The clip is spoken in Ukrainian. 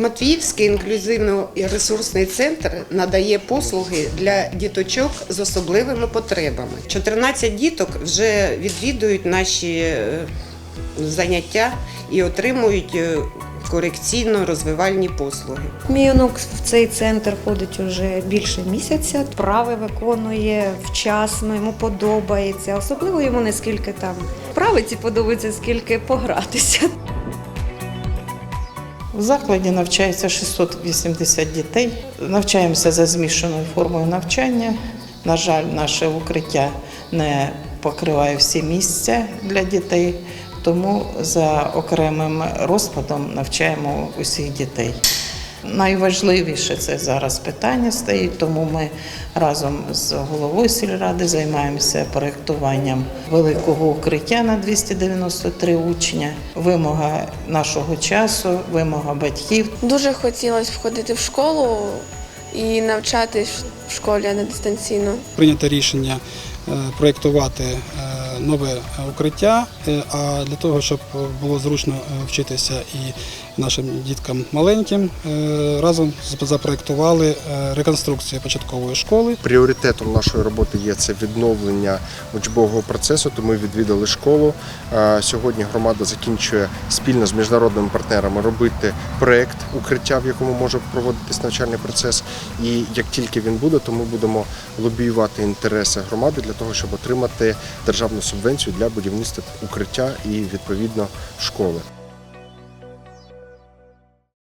Матвіївський інклюзивний ресурсний центр надає послуги для діточок з особливими потребами. 14 діток вже відвідують наші е, заняття і отримують е, корекційно-розвивальні послуги. Мій онук в цей центр ходить уже більше місяця. Вправи виконує вчасно, йому подобається. Особливо йому не скільки там вправи ці подобаються, скільки погратися. В закладі навчається 680 дітей. Навчаємося за змішаною формою навчання. На жаль, наше укриття не покриває всі місця для дітей, тому за окремим розкладом навчаємо усіх дітей. Найважливіше це зараз питання стоїть, тому ми разом з головою сільради займаємося проєктуванням великого укриття на 293 учня. Вимога нашого часу, вимога батьків. Дуже хотілося б ходити в школу і навчатись в школі, а не дистанційно. прийнято рішення е, проєктувати е, нове укриття. Е, А для того, щоб було зручно е, вчитися і нашим діткам маленьким, е, разом з- запроєктували е, реконструкцію початкової школи. Пріоритетом нашої роботи є це відновлення учбового процесу. То ми відвідали школу. Сьогодні громада закінчує спільно з міжнародними партнерами робити проект укриття, в якому може проводитись навчальний процес. І як тільки він буде, то ми будемо лобіювати інтереси громади для того, щоб отримати державну субвенцію для будівництва укриття і відповідно школи.